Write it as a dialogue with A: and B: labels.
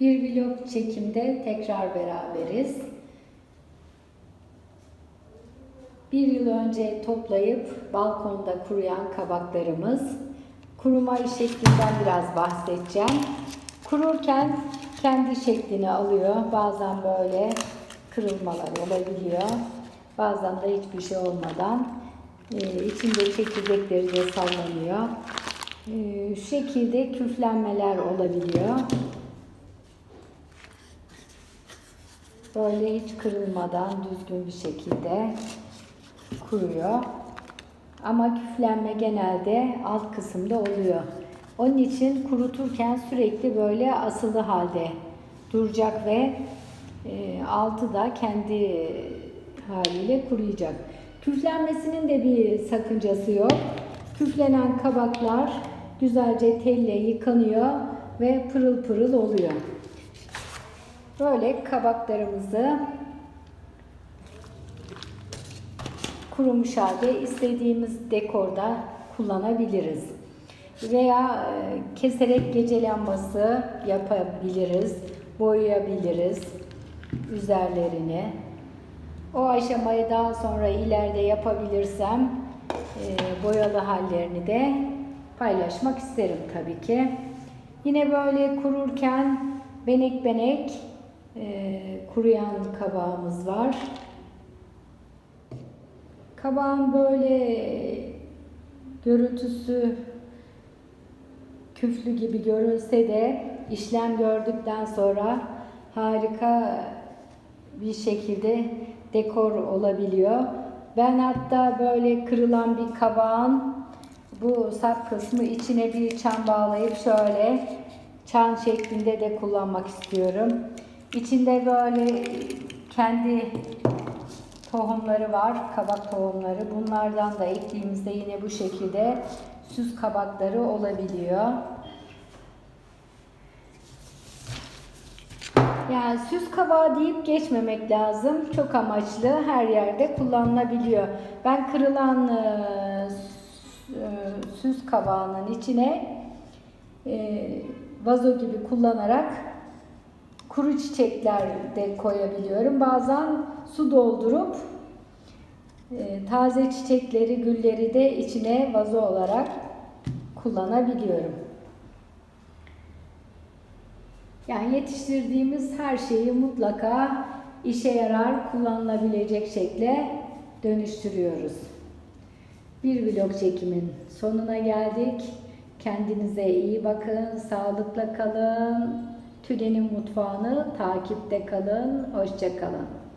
A: Bir vlog çekimde tekrar beraberiz. Bir yıl önce toplayıp balkonda kuruyan kabaklarımız. Kuruma şeklinden biraz bahsedeceğim. Kururken kendi şeklini alıyor. Bazen böyle kırılmalar olabiliyor. Bazen de hiçbir şey olmadan e, içinde çekirdekleri de sallanıyor. E, şu şekilde küflenmeler olabiliyor. Böyle hiç kırılmadan düzgün bir şekilde kuruyor. Ama küflenme genelde alt kısımda oluyor. Onun için kuruturken sürekli böyle asılı halde duracak ve e, altı da kendi haliyle kuruyacak. Küflenmesinin de bir sakıncası yok. Küflenen kabaklar güzelce telle yıkanıyor ve pırıl pırıl oluyor. Böyle kabaklarımızı kurumuş halde istediğimiz dekorda kullanabiliriz. Veya e, keserek gece lambası yapabiliriz, boyayabiliriz üzerlerini. O aşamayı daha sonra ileride yapabilirsem e, boyalı hallerini de paylaşmak isterim tabii ki. Yine böyle kururken benek benek e, kuruyan kabağımız var. Kabağın böyle görüntüsü küflü gibi görünse de işlem gördükten sonra harika bir şekilde dekor olabiliyor. Ben hatta böyle kırılan bir kabağın bu sap kısmı içine bir çan bağlayıp şöyle çan şeklinde de kullanmak istiyorum. İçinde böyle kendi tohumları var, kabak tohumları. Bunlardan da ektiğimizde yine bu şekilde süs kabakları olabiliyor. Yani süs kabağı deyip geçmemek lazım. Çok amaçlı her yerde kullanılabiliyor. Ben kırılan e, süs kabağının içine e, vazo gibi kullanarak kuru çiçekler de koyabiliyorum. Bazen su doldurup e, taze çiçekleri, gülleri de içine vazo olarak kullanabiliyorum. Yani yetiştirdiğimiz her şeyi mutlaka işe yarar, kullanılabilecek şekle dönüştürüyoruz. Bir vlog çekimin sonuna geldik. Kendinize iyi bakın, sağlıkla kalın. Tülin'in mutfağını takipte kalın. Hoşça kalın.